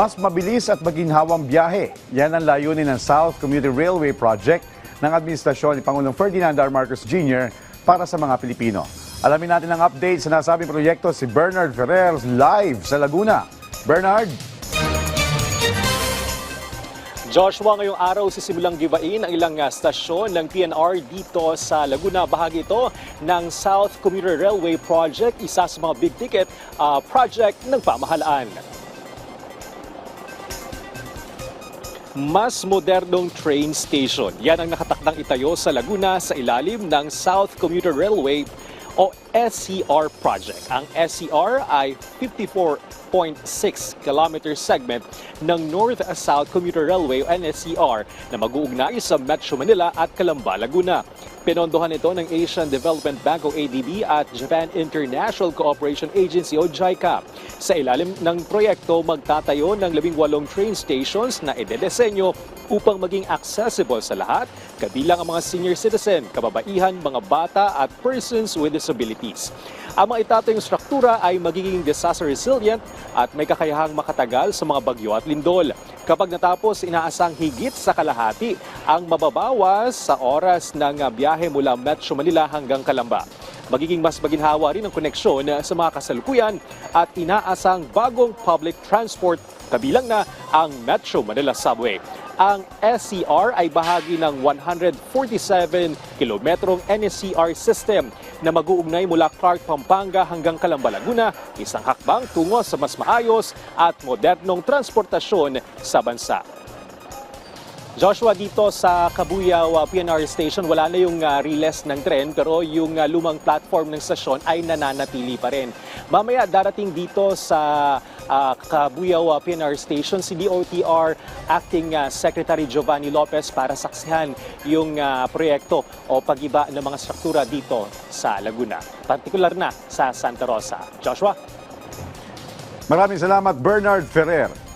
mas mabilis at maginhawang biyahe. Yan ang layunin ng South Commuter Railway Project ng administrasyon ni Pangulong Ferdinand R. Marcos Jr. para sa mga Pilipino. Alamin natin ang update sa nasabing proyekto si Bernard Ferrer live sa Laguna. Bernard? Joshua, ngayong araw sisimulang gibain ang ilang ah, stasyon ng PNR dito sa Laguna. Bahagi ito ng South Commuter Railway Project, isa sa mga big ticket ah, project ng pamahalaan. Mas modernong train station. Yan ang nakatakdang itayo sa Laguna sa ilalim ng South Commuter Railway o SCR project. Ang SCR ay 54.6 kilometer segment ng North-South Commuter Railway o NSCR na mag-uugnay sa Metro Manila at Calamba, Laguna. Pinondohan ito ng Asian Development Bank o ADB at Japan International Cooperation Agency o JICA. Sa ilalim ng proyekto, magtatayo ng 18 train stations na idedesenyo upang maging accessible sa lahat, kabilang ang mga senior citizen, kababaihan, mga bata at persons with disabilities. Ang mga itatayong struktura ay magiging disaster resilient at may kakayahang makatagal sa mga bagyo at lindol. Kapag natapos, inaasang higit sa kalahati ang mababawas sa oras ng ah, biyahe mula Metro Manila hanggang Calamba. Magiging mas maginhawa rin ang koneksyon sa mga kasalukuyan at inaasang bagong public transport kabilang na ang Metro Manila Subway. Ang SCR ay bahagi ng 147 kilometrong NSCR system na mag-uugnay mula Clark, Pampanga hanggang Calamba, Laguna, isang hakbang tungo sa mas maayos at modernong transportasyon sa bansa. Joshua, dito sa Kabuyaw uh, PNR Station, wala na yung uh, riles ng tren pero yung uh, lumang platform ng stasyon ay nananatili pa rin. Mamaya darating dito sa uh, Kabuyaw uh, PNR Station si DOTR Acting uh, Secretary Giovanni Lopez para saksihan yung uh, proyekto o pagiba ng mga struktura dito sa Laguna, partikular na sa Santa Rosa. Joshua? Maraming salamat, Bernard Ferrer.